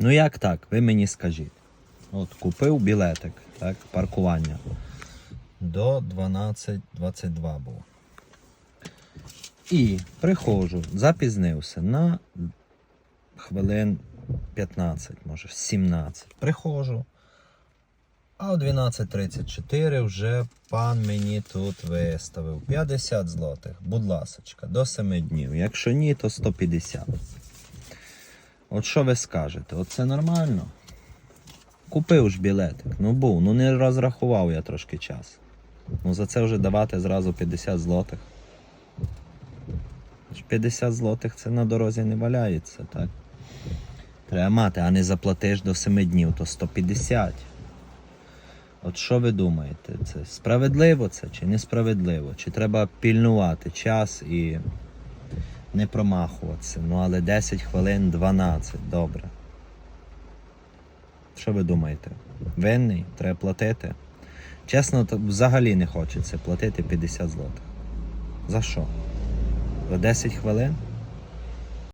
Ну як так? Ви мені скажіть. От купив білетик, так, паркування. До 12.22 було. І приходжу, запізнився на хвилин 15, може 17. Приходжу. А о 12.34 вже пан мені тут виставив 50 злотих. Будь ласочка, до 7 днів. Якщо ні, то 150. От що ви скажете? От це нормально? Купив ж білетик. Ну був, ну не розрахував я трошки час. Ну за це вже давати зразу 50 злотих. 50 злотих це на дорозі не валяється, так? Треба мати, а не заплатиш до 7 днів, то 150. От що ви думаєте? Це справедливо це чи несправедливо? Чи треба пільнувати час і не промахуватися? Ну але 10 хвилин 12, добре. Що ви думаєте? Винний? Треба платити? Чесно, то взагалі не хочеться платити 50 злотих. За що? За 10 хвилин?